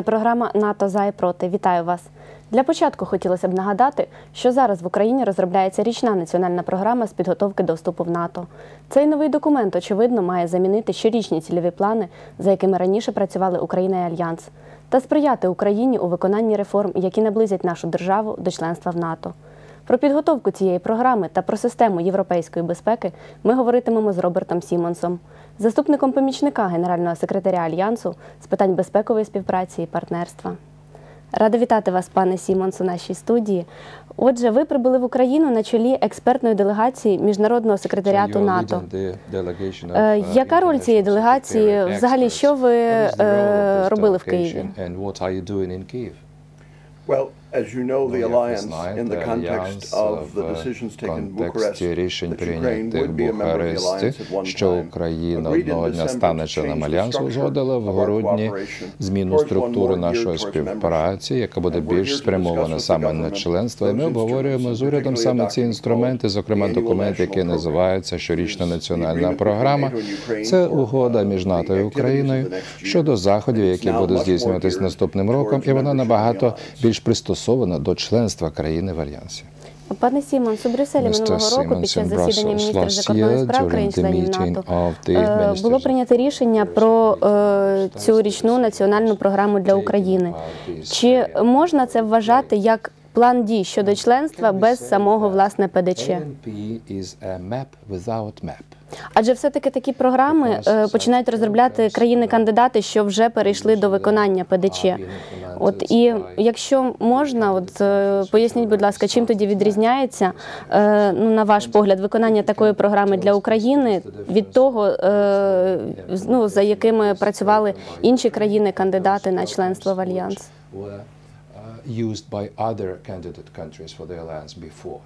Це програма НАТО за і проти. Вітаю вас. Для початку хотілося б нагадати, що зараз в Україні розробляється річна національна програма з підготовки до вступу в НАТО. Цей новий документ, очевидно, має замінити щорічні цільові плани, за якими раніше працювали Україна і Альянс, та сприяти Україні у виконанні реформ, які наблизять нашу державу до членства в НАТО. Про підготовку цієї програми та про систему європейської безпеки ми говоритимемо з Робертом Сімонсом, заступником помічника генерального секретаря Альянсу з питань безпекової співпраці і партнерства. Рада вітати вас, пане Сімонс, у нашій студії. Отже, ви прибули в Україну на чолі експертної делегації міжнародного секретаріату НАТО. Е, Яка роль цієї делегації? Взагалі, що ви е, робили в Києві? As you know, the Ну, alliance, in the context of the decisions taken in Bucharest, контексті рішень that Ukraine прийнятих would в be a member of the Бухаресті, alliance at one що time, Україна agreed in одного дня стане to членом альянсу, structure узгодила в of our грудні cooperation зміну структури more нашої співпраці, яка буде And we're here більш to спрямована саме the на членство. І ми обговорюємо з урядом саме ці інструменти, called зокрема документ, який National називається щорічна Program. національна програма. agreement between Ukraine Це угода uh, між the НАТО і Україною щодо заходів, які будуть much more здійснюватись наступним роком, і вона набагато більш пристосована до членства країни в альянсі. Пане Сімонс, у Брюсселі минулого року під час засідання міністрів закордонних справ країн членів НАТО е, було прийнято рішення про е, цю річну національну програму для України. Чи можна це вважати як план дій щодо членства без самого власне ПДЧ? Адже все-таки такі програми е, починають розробляти країни-кандидати, що вже перейшли до виконання ПДЧ. От і якщо можна, от е, поясніть, будь ласка, чим тоді відрізняється е, ну на ваш погляд виконання такої програми для України від того, ну за якими працювали інші країни-кандидати на членство в альянс? Used by other candidate countries for the alliance before.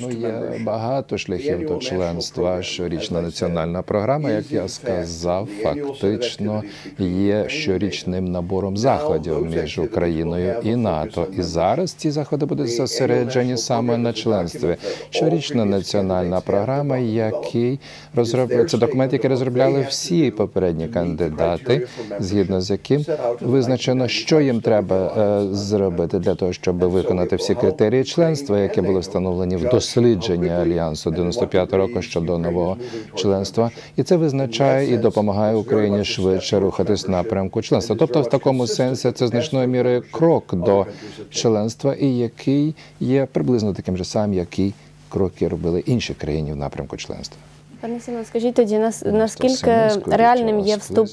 Ну, є багато шляхів до членства. Щорічна національна програма, як я сказав, фактично є щорічним набором заходів між Україною і НАТО. І зараз ці заходи будуть зосереджені саме на членстві. Щорічна національна програма, який розробляє це документ, який розробляли всі попередні кандидати, згідно з яким визначено, що їм треба е, зробити для того, щоб виконати всі критерії членства, які були встановлені в дослідженні альянсу 95 року щодо нового членства, і це визначає і допомагає Україні швидше рухатись в напрямку членства. Тобто, в такому сенсі це значною мірою крок до членства, і який є приблизно таким же самим, який кроки робили інші країни в напрямку членства. Пане Сіно, скажіть тоді, нас- наскільки реальним є вступ.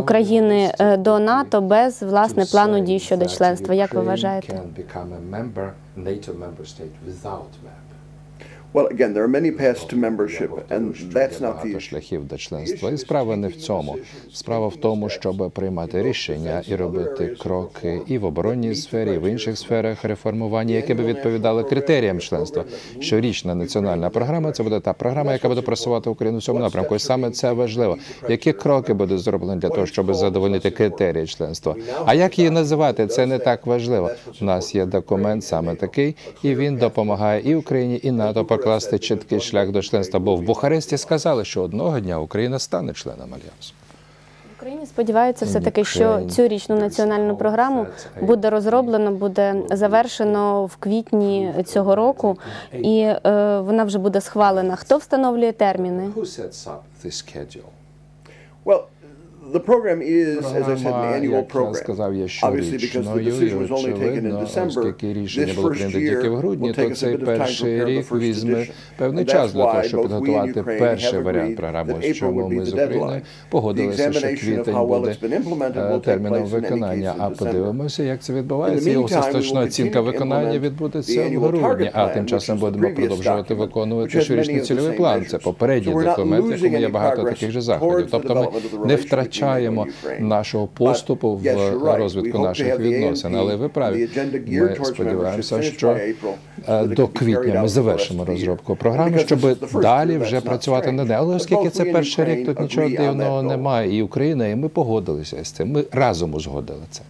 України е, до НАТО без власне плану дій щодо членства? Як ви вважаєте? Багато issue. шляхів до членства. І справа не в цьому. Справа в тому, щоб приймати рішення і робити кроки і в оборонній сфері, і в інших сферах реформування, які би відповідали критеріям членства. Щорічна національна програма це буде та програма, яка буде просувати Україну в цьому напрямку. І саме це важливо. Які кроки будуть зроблені для того, щоб задовольнити критерії членства? А як її називати? Це не так важливо. У нас є документ саме такий, і він допомагає і Україні, і НАТО покласти чіткий шлях до членства. Бо в Бухаресті сказали, що одного дня Україна стане членом альянсу. В Україні сподіваються все таки, що цю річну національну програму буде розроблено, буде завершено в квітні цього року, і е, вона вже буде схвалена. Хто встановлює терміни? The program is, as I said, an annual program. сказав, є Obviously, because the decision was only taken in очевидно, December, оскільки рішення this було first прийнято year тільки в грудні, will то take us a цей bit of time to перший prepare the рік first візьме edition. певний And час that's для того, why щоб both we and підготувати Ukraine перший have варіант agreed програми. that April чому would be ми з the Україною deadline. погодилися, The що examination of квітень how well буде it's been implemented е, will take терміном виконання. А подивимося, як це відбувається. І остаточна оцінка виконання відбудеться в грудні. А тим часом будемо продовжувати виконувати щорічний цільовий план. Це попередній документ, в якому є багато таких же заходів. Тобто ми не втрачаємо NATO нашого поступу в розвитку наших відносин. Але ви праві. Ми сподіваємося, що е, до квітня ми завершимо розробку програми, щоб далі вже працювати над нею. Але оскільки це перший рік, тут нічого дивного немає. І Україна, і ми погодилися з цим. Ми разом узгодили це.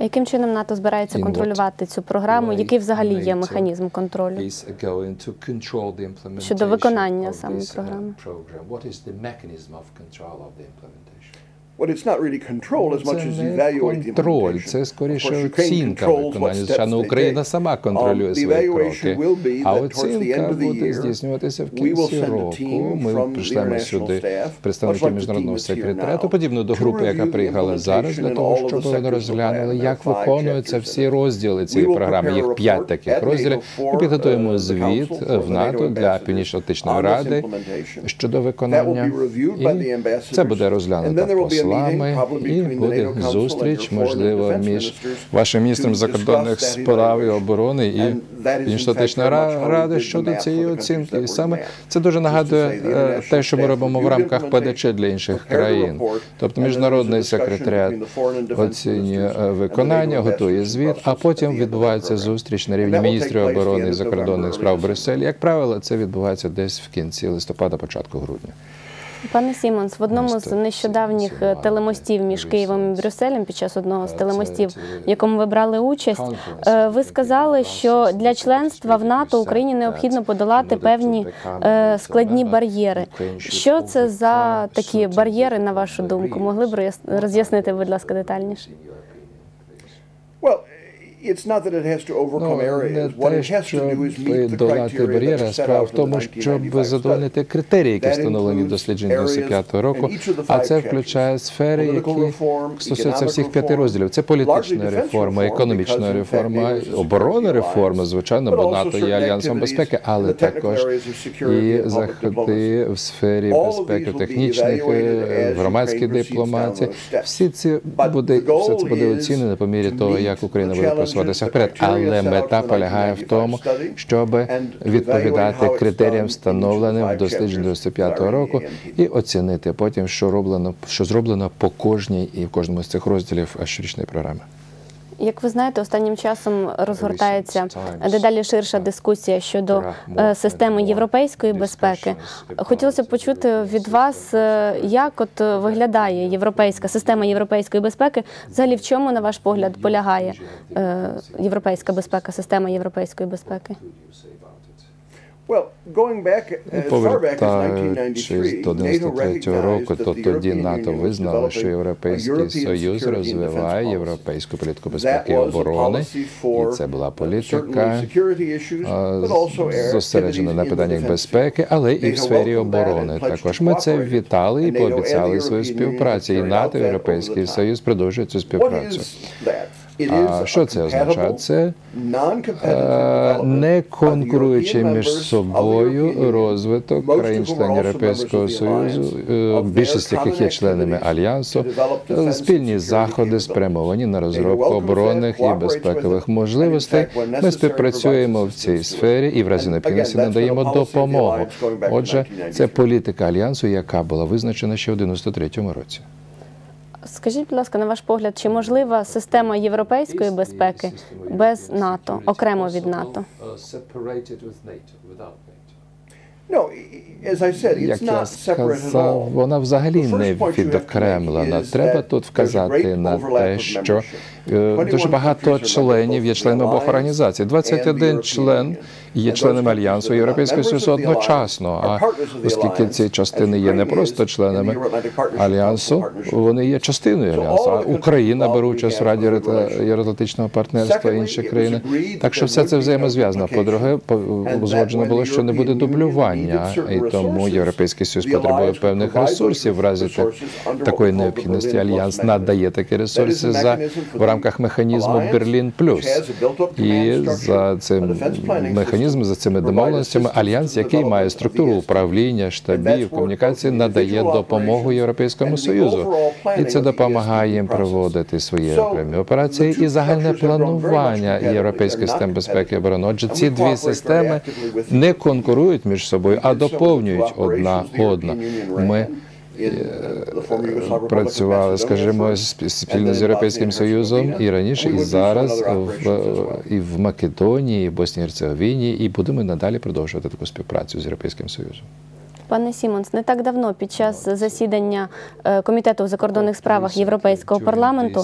Яким чином НАТО збирається контролювати цю програму? Який взагалі є механізм контролю? Щодо виконання саме програми. Це не контроль, це скоріше оцінка виконання. Звичайно, Україна сама Um, контролює свої кроки. А оцінка буде здійснюватися в кінці року. Ми прийшлемо сюди представників міжнародного секретаріату, подібно до групи, яка приїхала зараз, для того, щоб вони розглянули, як виконуються всі розділи цієї програми. Їх п'ять таких розділів. Ми підготуємо uh, звіт в НАТО для Північно-Атлантичної ради щодо виконання. І це буде розглянуто послами, і буде зустріч, можливо, між вашим міністром закордонних справ і оборони і we ради щодо цієї оцінки. І саме це дуже нагадує е, те, що ми робимо в рамках ПДЧ для інших країн. Тобто міжнародний секретаріат оцінює е, виконання, готує звіт, а потім відбувається зустріч на рівні міністрів оборони і закордонних справ в Брюсселі. Як правило, це відбувається десь в кінці листопада, початку грудня. Пане Сімонс, в одному з нещодавніх е, телемостів між Києвом і Брюсселем під час одного з телемостів, в якому ви брали участь, е, ви сказали, що для членства в НАТО Україні необхідно подолати певні е, складні бар'єри. Що це за такі бар'єри, на вашу думку? Могли б роз'яснити, будь ласка, детальніше? Well, it's not that it has to overcome Ну, areas. не What те, it has to do is щоб meet the долати бар'єри, справа out в тому, щоб 1995 задовольнити критерії, які встановлені в дослідженні areas 95 року. А це включає сфери, які стосуються всіх п'яти розділів. Це політична реформа, економічна реформа, оборонна реформа, звичайно, бо НАТО є альянсом безпеки, але також і заходи в сфері безпеки, технічних, е, громадській дипломатії. Всі ці буде все це буде оцінено по мірі того, як Україна буде просуватися вперед. Але мета полягає в тому, щоб відповідати критеріям, встановленим в дослідженні 95 that року, і оцінити потім, що роблено, що зроблено по кожній і в кожному з цих розділів щорічної програми. Як ви знаєте, останнім часом розгортається дедалі ширша дискусія щодо е, системи європейської безпеки. Хотілося б почути від вас, е, як от е, виглядає європейська система європейської безпеки. Взагалі, в чому, на ваш погляд, полягає європейська безпека, система європейської безпеки? Повертаючись 1993, до NATO 93 року, то тоді НАТО визнало, що Європейський Союз розвиває європейську політику безпеки і оборони, і це була політика зосереджена на питаннях безпеки, але і в сфері оборони. Також ми це вітали і пообіцяли свою співпрацю. І НАТО, і Європейський. Союз продовжують цю співпрацю. А що це означає? Це Е, не конкуруючи між собою розвиток most of країн whom are членів also Європейського Союзу, е, більшість яких є членами альянсу, е, спільні заходи спрямовані на розробку оборонних і безпекових можливостей. Ми співпрацюємо в цій сфері і в разі необхідності надаємо допомогу. Отже, 1993. це політика альянсу, яка була визначена ще в 93-му році. Скажіть, будь ласка, на ваш погляд, чи можлива система європейської безпеки без НАТО, окремо від НАТО? Як я сказав, вона взагалі не відокремлена. Треба тут вказати на те, що е, 21 дуже багато членів є членами обох організацій. and the 21 член. Є членами альянсу Європейського Союзу одночасно. А оскільки ці частини є не просто членами альянсу, вони є частиною альянсу. А Україна бере участь в Раді. Євроатлантичного партнерства інші країни. Так що все це взаємозв'язано. по- and узгоджено було, що не буде дублювання, і тому Європейський Союз потребує певних ресурсів. В разі такої необхідності альянс надає такі ресурси за в рамках механізму Берлін Плюс. І за цим defense механізмом, за цими домовленостями, альянс, який має структуру управління, штабів, комунікації, надає допомогу Європейському Союзу. І це допомагає їм проводити свої окремі операції і загальне планування європейських not систем безпеки і оборони. Отже, ці дві системи не конкурують між собою, а доповнюють одна Union Ми uh, of працювали, скажімо, сп- спільно з Європейським Союзом і раніше, і зараз в, і в Македонії, і Боснії Герцеговіні, і будемо надалі продовжувати таку співпрацю з Європейським Союзом. Пане Сімонс, не так давно під час засідання е, комітету у закордонних справах Європейського парламенту